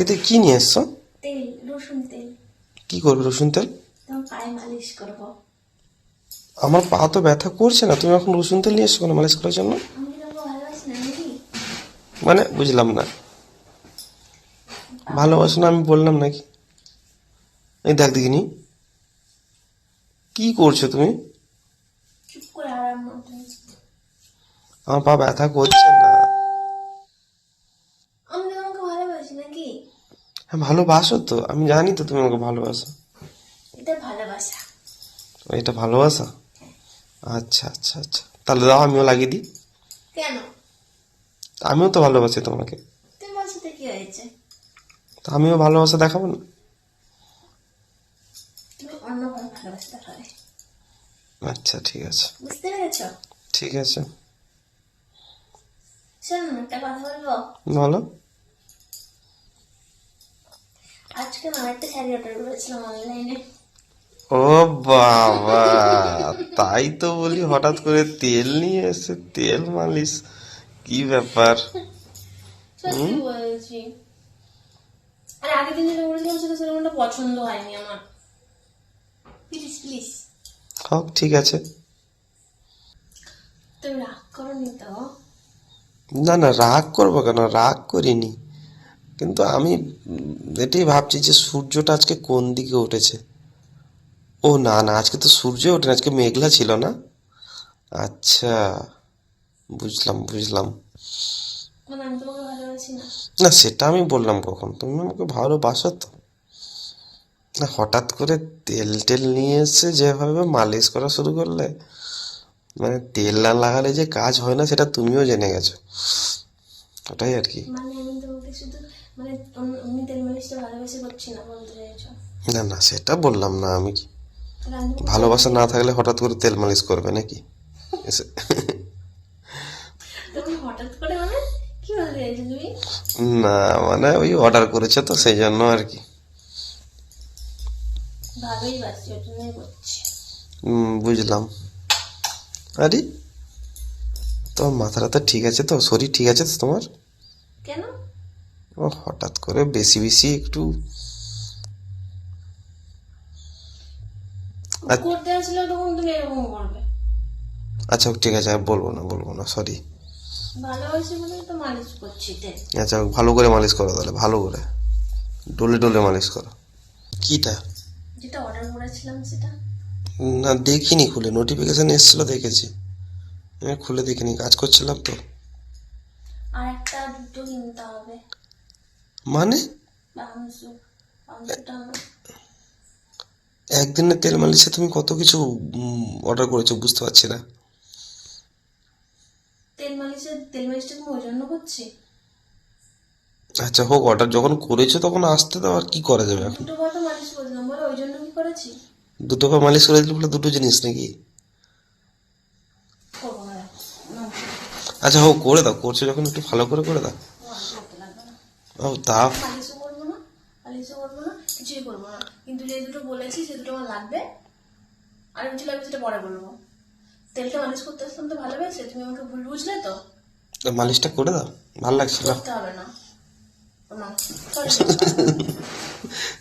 বাটিতে কি নিয়ে এসছো তেল রসুন তেল। কি করবে রসুন তেল? পায়ে মালিশ করব। আমার পা তো ব্যথা করছে না তুমি এখন রসুন তেল নিয়ে এসছো কেন মালিশ করার জন্য? মানে বুঝলাম না। ভালোবাসো না আমি বললাম নাকি? এই দেখ দেখিনি। কি করছ তুমি? আমার পা ব্যথা করছে না। ভালোবাসি নাকি হ্যাঁ ভালোবাসো তো। আমি জানি তো তুমি আমাকে ভালোবাসো। এটা ভালোবাসা। এটা ভালোবাসা? আচ্ছা আচ্ছা আচ্ছা। তাহলে দাও আমিও লাগিয়ে দিই। কেন? আমিও তো ভালোবাসি তোমাকে। তোমার সাথে কি হয়েছে? তা আমিও ভালোবাসা দেখাবো না? তুমি অন্য ভাবে ভালোবাসা দেখাবে। আচ্ছা ঠিক আছে। বুঝতে পেরেছ? ঠিক আছে। শোনো একটা কথা বলব? বলো। আজকে না একটা শাড়ি অর্ডার করেছিলাম অনলাইনে ও বাবা তাই তো বলি হঠাৎ করে তেল নিয়ে এসে তেল মালিশ কি ব্যাপার? সত্যি বলছি। আর আগের দিন যেটা বলেছিলাম সেটা সেরকমটা পছন্দ হয়নি আমার। প্লিজ প্লিজ হোক ঠিক আছে। তুমি রাগ করনি তো? না না রাগ করব কেন? রাগ করিনি। কিন্তু আমি এটাই ভাবছি যে সূর্যটা আজকে কোন দিকে উঠেছে? ও না না আজকে তো সূর্য ওঠে না, আজকে মেঘলা ছিল না? আচ্ছা বুঝলাম বুঝলাম। না সেটা আমি বললাম কখন? তুমি আমাকে ভালোবাসো তো। না হঠাৎ করে তেল টেল নিয়ে এসে যেভাবে মালিশ করা শুরু করলে মানে তেল না লাগালে যে কাজ হয় না সেটা তুমিও জেনে গেছো। ওটাই আর কি। মানে মানে করছি না না সেটা বললাম না আমি কি। ভালোবাসা না থাকলে হঠাৎ করে তেল মালিশ করবে নাকি? মানে না মানে ওই অর্ডার করেছে তো সেই জন্য আর কি। বুঝলাম। আরে তোমার মাথা তো ঠিক আছে তো শরীর ঠিক আছে তো তোমার? কেন? ও হঠাৎ করে বেশি বেশি একটু আচ্ছা। করতে আসলে তখন তুমি এরকম করবে। আচ্ছা ঠিক আছে আর বলব না বলব না সরি তো আচ্ছা ভালো করে মালিশ করো তাহলে ভালো করে। ডোলে ডোলে মালিশ করো। কিটা? যেটা অর্ডার করেছিলাম সেটা। না দেখিনি খুলে নোটিফিকেশন এসেছিল দেখেছি। আমি খুলে দেখিনি কাজ করছিলাম তো। আর দুটো কিনতে হবে। মানে? একদিনের তেল মালিশে তুমি কত কিছু অর্ডার করেছ বুঝতে পারছি না। তেল মালিশের তেল মালিশটা তুমি ওই জন্য করছি? আচ্ছা হোক অর্ডার যখন করেছ তখন আসতে দাও আর কি করা যাবে এখন দুটো বার তো মালিশ করলাম বলো ওই জন্য কি করেছি? দুটো মালিশ করে দিলে বলে দুটো জিনিস নাকি করব না না, আচ্ছা হোক করে দাও করছ যখন একটু ভালো করে করে দাও। ও তা। কিন্তু যে দুটো বলেছি সে দুটো আমার লাগবে আর লাগবে সেটা পরে বলব তেলটা মালিশ করতে আসতাম তো ভালোবেসে তুমি আমাকে ভুল বুঝলে তো মালিশটা করে দাও ভালো লাগছে করতে হবে না।